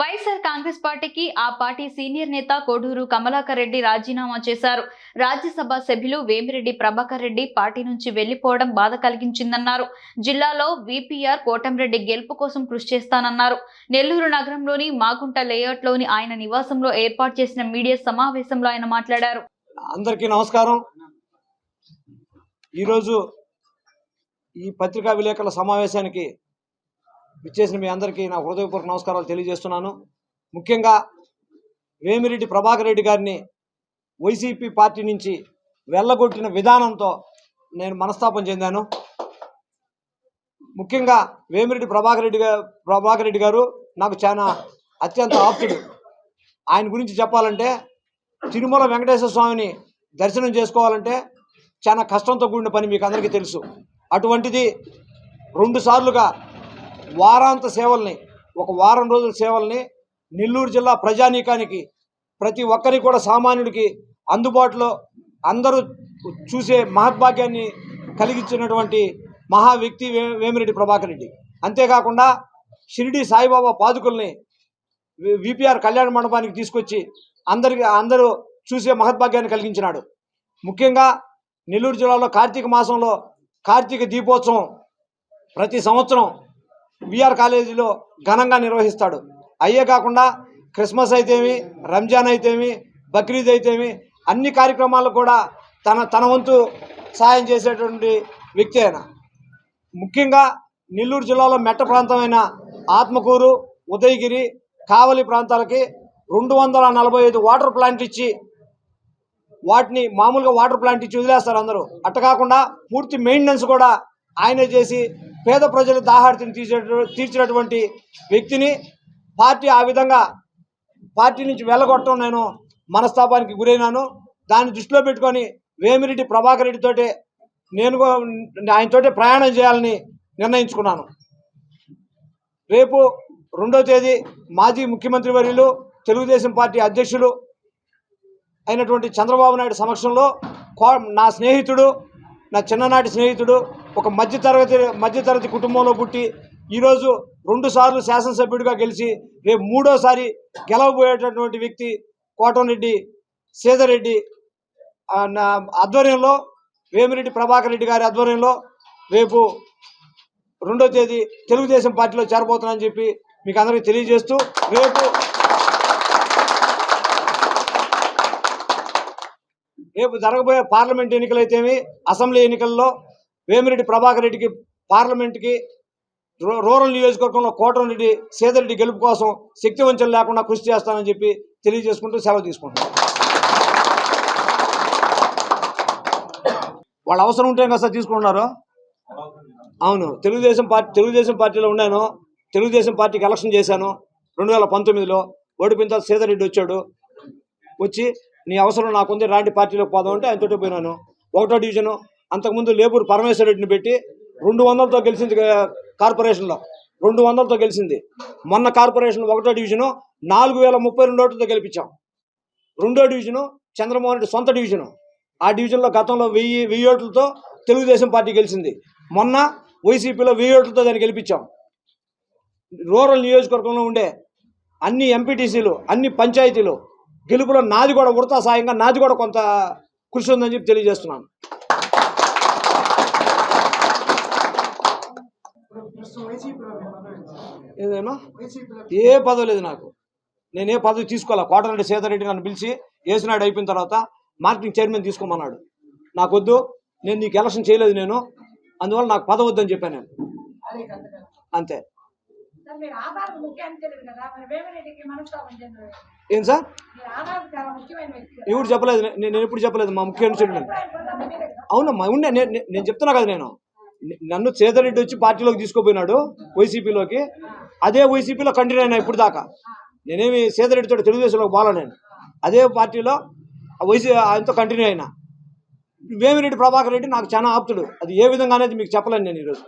వైఎస్ఆర్ కాంగ్రెస్ పార్టీకి ఆ party senior నేత కోడూరు కమలాకర్ రెడ్డి రాజీనామా చేశారు. రాజ్యసభ సభ్యులు వేమిరెడ్డి ప్రభాకర్ రెడ్డి పార్టీ నుంచి వెళ్ళిపోవడం బాధ కలిగించిందన్నారు. జిల్లాలో విపిఆర్ కోటంరెడ్డి గెలుపు కోసం కృషి చేస్తానన్నారు. నెల్లూరు నగరంలోని మాగుంట లేఅవుట్లోని ఆయన నివాసంలో ఏర్పాటు చేసిన మీడియా సమావేశంలో ఆయన మాట్లాడారు. అందరికీ నమస్కారం. ఈరోజు ఈ పత్రికా విలేకరుల సమావేశానికి ఇచ్చేసిన మీ అందరికీ నా హృదయపూర్వక నమస్కారాలు తెలియజేస్తున్నాను. ముఖ్యంగా వేమిరెడ్డి ప్రభాకర్ రెడ్డి గారిని వైసీపీ పార్టీ నుంచి వెళ్ళగొట్టిన విధానంతో నేను మనస్తాపం చెందాను. ముఖ్యంగా వేమిరెడ్డి ప్రభాకర్ రెడ్డి గారు ప్రభాకర్ రెడ్డి గారు నాకు చాలా అత్యంత ఆప్తుడు. ఆయన గురించి చెప్పాలంటే తిరుమల వెంకటేశ్వర స్వామిని దర్శనం చేసుకోవాలంటే చాలా కష్టంతో కూడిన పని మీకు అందరికీ తెలుసు. అటువంటిది రెండు సార్లుగా వారాంత సేవల్ని ఒక వారం రోజుల సేవల్ని నెల్లూరు జిల్లా ప్రజానీకానికి ప్రతి ఒక్కరికి కూడా సామాన్యుడికి అందుబాటులో అందరూ చూసే మహద్భాగ్యాన్ని కలిగించినటువంటి మహా వ్యక్తి వే వేమిరెడ్డి ప్రభాకర్ రెడ్డి. అంతేకాకుండా షిరిడి సాయిబాబా పాదుకుల్ని విపిఆర్ కళ్యాణ మండపానికి తీసుకొచ్చి అందరికి అందరూ చూసే మహద్భాగ్యాన్ని కలిగించినాడు. ముఖ్యంగా నెల్లూరు జిల్లాలో కార్తీక మాసంలో కార్తీక దీపోత్సవం ప్రతి సంవత్సరం విఆర్ కాలేజీలో ఘనంగా నిర్వహిస్తాడు. అయ్యే కాకుండా క్రిస్మస్ అయితేమి రంజాన్ అయితేమి బక్రీద్ అయితేమి అన్ని కార్యక్రమాలు కూడా తన తన వంతు సాయం చేసేటువంటి వ్యక్తి ఆయన. ముఖ్యంగా నెల్లూరు జిల్లాలో మెట్ట ప్రాంతమైన ఆత్మకూరు ఉదయగిరి కావలి ప్రాంతాలకి రెండు వందల నలభై ఐదు వాటర్ ప్లాంట్ ఇచ్చి వాటిని మామూలుగా వాటర్ ప్లాంట్ ఇచ్చి వదిలేస్తారు అందరూ. అట్ట కాకుండా పూర్తి మెయింటెనెన్స్ కూడా ఆయనే చేసి పేద ప్రజల దాహార్తిని తీర్చే తీర్చినటువంటి వ్యక్తిని పార్టీ ఆ విధంగా పార్టీ నుంచి వెళ్ళగొట్టడం నేను మనస్తాపానికి గురైనాను. దాన్ని దృష్టిలో పెట్టుకొని వేమిరెడ్డి ప్రభాకర్ రెడ్డితోటే నేను కూడా ఆయనతోటే ప్రయాణం చేయాలని నిర్ణయించుకున్నాను. రేపు రెండో తేదీ మాజీ ముఖ్యమంత్రి వర్యులు తెలుగుదేశం పార్టీ అధ్యక్షులు అయినటువంటి చంద్రబాబు నాయుడు సమక్షంలో కో- నా స్నేహితుడు నా చిన్ననాటి స్నేహితుడు ఒక మధ్యతరగతి మధ్యతరగతి కుటుంబంలో పుట్టి ఈరోజు రెండుసార్లు శాసనసభ్యుడిగా గెలిచి రేపు మూడోసారి గెలవబోయేటటువంటి వ్యక్తి కోటంరెడ్డి సీతారెడ్డి నా ఆధ్వర్యంలో వేమిరెడ్డి ప్రభాకర్ రెడ్డి గారి ఆధ్వర్యంలో రేపు రెండో తేదీ తెలుగుదేశం పార్టీలో చేరబోతున్నానని చెప్పి మీకు అందరికీ తెలియజేస్తూ రేపు రేపు జరగబోయే పార్లమెంట్ ఎన్నికలైతేమి అసెంబ్లీ ఎన్నికల్లో వేమిరెడ్డి ప్రభాకర్ రెడ్డికి పార్లమెంట్కి రూరల్ నియోజకవర్గంలో కోటరెడ్డి సీతారెడ్డి గెలుపు కోసం శక్తివంచం లేకుండా కృషి చేస్తానని చెప్పి తెలియజేసుకుంటూ సెలవు తీసుకుంటున్నాను వాళ్ళ అవసరం ఉంటే కదా సార్ తీసుకుంటున్నారు? అవును. తెలుగుదేశం పార్టీ తెలుగుదేశం పార్టీలో ఉన్నాను. తెలుగుదేశం పార్టీకి ఎలక్షన్ చేశాను రెండు వేల పంతొమ్మిదిలో. ఓడిపోయిన తర్వాత సీతారెడ్డి వచ్చాడు. వచ్చి నీ అవసరం నాకుంది రాంటి పార్టీలోకి పోదాం అంటే ఆయనతోటి పోయినాను. ఒకటో డివిజను అంతకుముందు లేబూరు పరమేశ్వర రెడ్డిని పెట్టి రెండు వందలతో గెలిచింది కార్పొరేషన్లో. రెండు వందలతో గెలిచింది. మొన్న కార్పొరేషన్ ఒకటో డివిజను నాలుగు వేల ముప్పై రెండు ఓట్లతో గెలిపించాం. రెండో డివిజను చంద్రమోహన్ రెడ్డి సొంత డివిజను. ఆ డివిజన్లో గతంలో వెయ్యి వెయ్యి ఓట్లతో తెలుగుదేశం పార్టీ గెలిచింది. మొన్న వైసీపీలో వెయ్యి ఓట్లతో దాన్ని గెలిపించాం. రూరల్ నియోజకవర్గంలో ఉండే అన్ని ఎంపీటీసీలు అన్ని పంచాయతీలు గెలుపులో నాది కూడా ఉడతా సాయంగా నాది కూడా కొంత కృషి ఉందని చెప్పి తెలియజేస్తున్నాను. ఏదేమో ఏ పదవి లేదు నాకు. నేను ఏ పదవి తీసుకోవాలా? కోటరెడ్డి సీతారెడ్డి నన్ను పిలిచి వేసినాడు అయిపోయిన తర్వాత మార్కెటింగ్ చైర్మన్ తీసుకోమన్నాడు. నాకు వద్దు నేను నీకు ఎలక్షన్ చేయలేదు నేను. అందువల్ల నాకు పదవి వద్దని చెప్పాను నేను. అంతే. ఏం సార్. ఎవరు చెప్పలేదు? నేను ఎప్పుడు చెప్పలేదు మా ముఖ్యమంత్రి. అవునమ్మా ఉండే. నేను నేను- నేను చెప్తున్నా కదా నేను. నన్ను చేదరెడ్డి వచ్చి పార్టీలోకి తీసుకుపోయినాడు వైసీపీలోకి. అదే వైసీపీలో కంటిన్యూ అయినా ఇప్పుడు దాకా. నేనేమి సేదరెడ్డితో తెలుగుదేశంలోకి బాగా నేను. అదే పార్టీలో ఆ వైసీ ఆయనతో కంటిన్యూ అయినా. వేమిరెడ్డి ప్రభాకర్ రెడ్డి నాకు చాలా ఆప్తుడు. అది ఏ విధంగా అనేది మీకు చెప్పలేను నేను ఈరోజు.